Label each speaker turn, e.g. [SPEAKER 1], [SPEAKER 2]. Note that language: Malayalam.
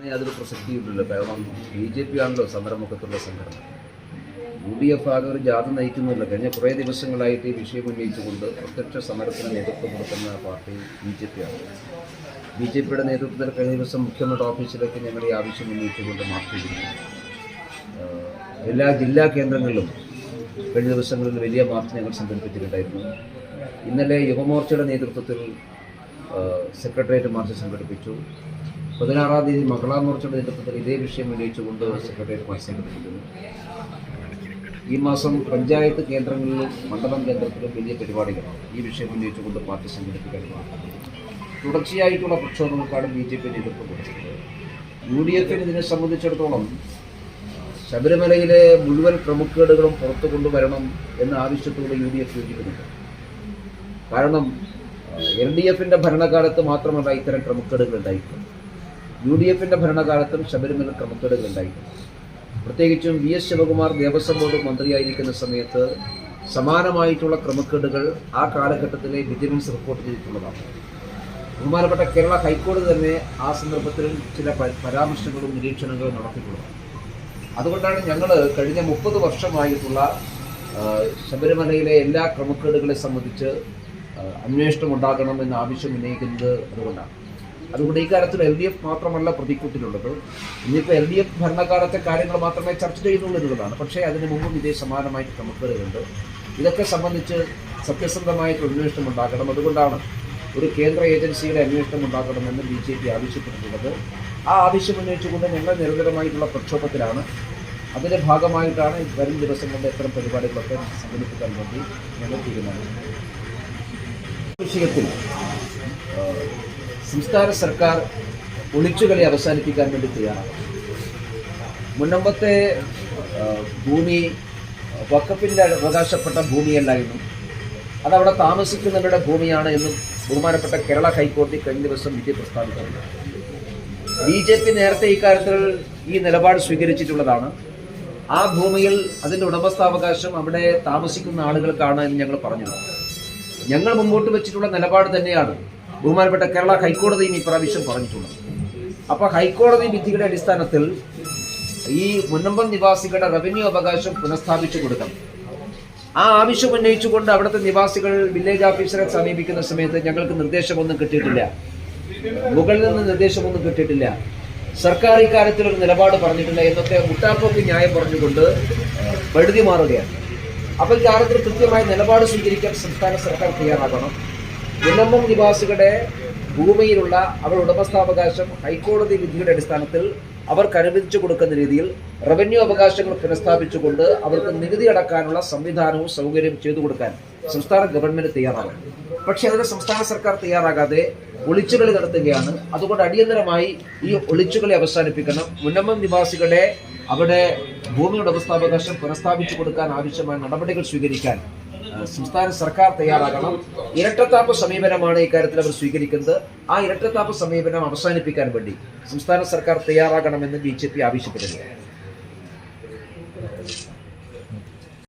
[SPEAKER 1] യാതൊരു പ്രസക്തിയുമില്ലല്ലോ. കാരണം ബി ജെ പി ആണല്ലോ സമരമുഖത്തുള്ള സംഘടന. യു ഡി എഫ് ആകെ ഒരു ജാഥ നയിക്കുന്നില്ല. കഴിഞ്ഞ കുറേ ദിവസങ്ങളായിട്ട് ഈ വിഷയം ഉന്നയിച്ചുകൊണ്ട് പ്രത്യക്ഷ സമരത്തിന് നേതൃത്വം കൊടുക്കുന്ന പാർട്ടി ബി ജെ പി ആണ്. ബി ജെ പിയുടെ നേതൃത്വത്തിൽ കഴിഞ്ഞ ദിവസം മുഖ്യമന്ത്രി ഓഫീസിലേക്ക് ഞങ്ങൾ ഈ ആവശ്യം ഉന്നയിച്ചുകൊണ്ട് മാർച്ച് ചെയ്തിരുന്നു എല്ലാ ജില്ലാ കേന്ദ്രങ്ങളിലും കഴിഞ്ഞ ദിവസങ്ങളിൽ വലിയ മാർച്ച് ഞങ്ങൾ സംഘടിപ്പിച്ചിട്ടുണ്ടായിരുന്നു. ഇന്നലെ യുവമോർച്ചയുടെ നേതൃത്വത്തിൽ സെക്രട്ടേറിയറ്റ് മാർച്ച് സംഘടിപ്പിച്ചു. പതിനാറാം തീയതി മഹിളാ മോർച്ചയുടെ നേതൃത്വത്തിൽ ഇതേ വിഷയം ഉന്നയിച്ചുകൊണ്ട് സെക്രട്ടേറിയറ്റ് ഈ മാസം പഞ്ചായത്ത് കേന്ദ്രങ്ങളിലും മണ്ഡലം കേന്ദ്രത്തിലും വലിയ പരിപാടികളാണ്. ഈ വിഷയം ഉന്നയിച്ചുകൊണ്ട് പാർട്ടി സംഘടിപ്പിക്കാൻ തുടർച്ചയായിട്ടുള്ള പ്രക്ഷോഭങ്ങൾക്കാണ് ബി ജെ പി നേതൃത്വം കൊടുത്തിട്ടുള്ളത് യു ഡി എഫിന് ഇതിനെ സംബന്ധിച്ചിടത്തോളം ശബരിമലയിലെ മുഴുവൻ ക്രമക്കേടുകളും പുറത്തു കൊണ്ടുവരണം എന്ന ആവശ്യത്തോടെ യു ഡി എഫ് യോജിക്കുന്നുണ്ട് കാരണം എൽ ഡി എഫിന്റെ ഭരണകാലത്ത് മാത്രമല്ല ഇത്തരം ക്രമക്കേടുകൾ ഉണ്ടായിട്ടുണ്ട്. യു ഡി എഫിന്റെ ഭരണകാലത്തും ശബരിമല ക്രമക്കേടുകൾ ഉണ്ടായിട്ടുണ്ട് പ്രത്യേകിച്ചും V S Sivakumar Devaswom board മന്ത്രിയായിരിക്കുന്ന സമയത്ത് സമാനമായിട്ടുള്ള ക്രമക്കേടുകൾ ആ കാലഘട്ടത്തിലെ വിജിലൻസ് റിപ്പോർട്ട് ചെയ്തിട്ടുള്ളതാണ്. ബഹുമാനപ്പെട്ട കേരള ഹൈക്കോടതി തന്നെ ആ സന്ദർഭത്തിൽ ചില പരാമർശങ്ങളും നിരീക്ഷണങ്ങളും നടത്തിയിട്ടുള്ളത്. അതുകൊണ്ടാണ് ഞങ്ങൾ കഴിഞ്ഞ മുപ്പത് വർഷമായിട്ടുള്ള ശബരിമലയിലെ എല്ലാ ക്രമക്കേടുകളെ സംബന്ധിച്ച് അന്വേഷണം ഉണ്ടാകണം എന്ന ആവശ്യം ഉന്നയിക്കുന്നത് അതുകൊണ്ടാണ്. അതുകൊണ്ട് ഈ കാര്യത്തിൽ എൽ ഡി എഫ് മാത്രമല്ല പ്രതിക്കൂട്ടിലുള്ളത്. ഇന്നിപ്പോൾ എൽ ഡി എഫ് ഭരണകാലത്തെ കാര്യങ്ങൾ മാത്രമേ ചർച്ച ചെയ്യുന്നുള്ളൂ എന്നുള്ളതാണ്. പക്ഷേ അതിന് മുമ്പും ഇതേ സമാനമായിട്ട് ക്രമക്കേടുകളുണ്ട് ഇതൊക്കെ സംബന്ധിച്ച് സത്യസന്ധമായിട്ട് അന്വേഷണം ഉണ്ടാക്കണം അതുകൊണ്ടാണ് ഒരു കേന്ദ്ര ഏജൻസിയുടെ അന്വേഷണം ഉണ്ടാക്കണമെന്ന് ബി ജെ പി ആവശ്യപ്പെട്ടിട്ടുള്ളത്. ആ ആവശ്യം ഉന്നയിച്ചുകൊണ്ട് ഞങ്ങൾ നിരന്തരമായിട്ടുള്ള പ്രക്ഷോഭത്തിലാണ്. അതിന്റെ ഭാഗമായിട്ടാണ് വരും ദിവസങ്ങളുടെ ഇത്തരം പരിപാടികളൊക്കെ സംഘടിപ്പിക്കാൻ വേണ്ടി ഞങ്ങൾ തീരുമാനിച്ചത്. വിഷയത്തിൽ സംസ്ഥാന സർക്കാർ ഒളിച്ചുകളി അവസാനിപ്പിക്കാൻ വേണ്ടി തയ്യാറാണ്. മുന്നമ്പത്തെ ഭൂമി വക്കപ്പിന്റെ അവകാശപ്പെട്ട ഭൂമിയല്ലായിരുന്നു. അതവിടെ താമസിക്കുന്നവരുടെ ഭൂമിയാണ് എന്നും ബഹുമാനപ്പെട്ട കേരള ഹൈക്കോടതി കഴിഞ്ഞ ദിവസം വിധി പ്രസ്താവിച്ചിട്ടുണ്ട്. ബി ജെ പി നേരത്തെ ഇക്കാര്യത്തിൽ ഈ നിലപാട് സ്വീകരിച്ചിട്ടുള്ളതാണ്. ആ ഭൂമിയിൽ അതിന്റെ ഉടമസ്ഥാവകാശം അവിടെ താമസിക്കുന്ന ആളുകൾക്കാണ് എന്ന് ഞങ്ങൾ പറഞ്ഞു ഞങ്ങൾ മുമ്പോട്ട് വെച്ചിട്ടുള്ള നിലപാട് തന്നെയാണ് ബഹുമാനപ്പെട്ട കേരള ഹൈക്കോടതിയും ഇപ്രാവശ്യം പറഞ്ഞിട്ടുണ്ട്. അപ്പോൾ ഹൈക്കോടതി വിധിയുടെ അടിസ്ഥാനത്തിൽ ഈ മുന്നമ്പം നിവാസികളുടെ റവന്യൂ അവകാശം പുനഃസ്ഥാപിച്ചു കൊടുക്കണം. ആ ആവശ്യം ഉന്നയിച്ചുകൊണ്ട് അവിടുത്തെ നിവാസികൾ വില്ലേജ് ഓഫീസറെ സമീപിക്കുന്ന സമയത്ത് ഞങ്ങൾക്ക് നിർദ്ദേശമൊന്നും കിട്ടിയിട്ടില്ല. മുകളിൽ നിന്ന് നിർദ്ദേശമൊന്നും കിട്ടിയിട്ടില്ല. സർക്കാർ ഇക്കാര്യത്തിൽ ഒരു നിലപാട് പറഞ്ഞിട്ടില്ല. എന്നൊക്കെ മുട്ടാപ്പോക്ക് ന്യായം പറഞ്ഞുകൊണ്ട് പഴുതി മാറുകയാണ്. അപ്പോൾ ഇക്കാര്യത്തിൽ കൃത്യമായ നിലപാട് സ്വീകരിക്കാൻ സംസ്ഥാന സർക്കാർ തയ്യാറാകണം. മുനമ്പം നിവാസികളുടെ ഭൂമിയിലുള്ള അവരുടെ ഉടമസ്ഥാവകാശം ഹൈക്കോടതി വിധിയുടെ അടിസ്ഥാനത്തിൽ അവർക്ക് അനുവദിച്ചു കൊടുക്കുന്ന രീതിയിൽ റവന്യൂ അവകാശങ്ങൾ പുനഃസ്ഥാപിച്ചുകൊണ്ട് അവർക്ക് നികുതി അടക്കാനുള്ള സംവിധാനവും സൗകര്യവും ചെയ്തു കൊടുക്കാൻ സംസ്ഥാന ഗവൺമെന്റ് തയ്യാറാകും പക്ഷേ അതിന് സംസ്ഥാന സർക്കാർ തയ്യാറാകാതെ ഒളിച്ചുകളി നടത്തുകയാണ്. അതുകൊണ്ട് അടിയന്തരമായി ഈ ഒളിച്ചുകളി അവസാനിപ്പിക്കണം. മുന്നമ്മം നിവാസികളുടെ അവിടെ ഭൂമിയുടെ ഉടമസ്ഥാവകാശം പുനഃസ്ഥാപിച്ചു കൊടുക്കാൻ ആവശ്യമായ നടപടികൾ സ്വീകരിക്കാൻ സംസ്ഥാന സർക്കാർ തയ്യാറാകണം. ഇരട്ടത്താപ്പ് സമീപനമാണ് ഇക്കാര്യത്തിൽ അവർ സ്വീകരിക്കുന്നത്. ആ ഇരട്ടത്താപ്പ് സമീപനം അവസാനിപ്പിക്കാൻ വേണ്ടി സംസ്ഥാന സർക്കാർ തയ്യാറാകണമെന്ന് ബി ജെ പി ആവശ്യപ്പെടുകയാണ്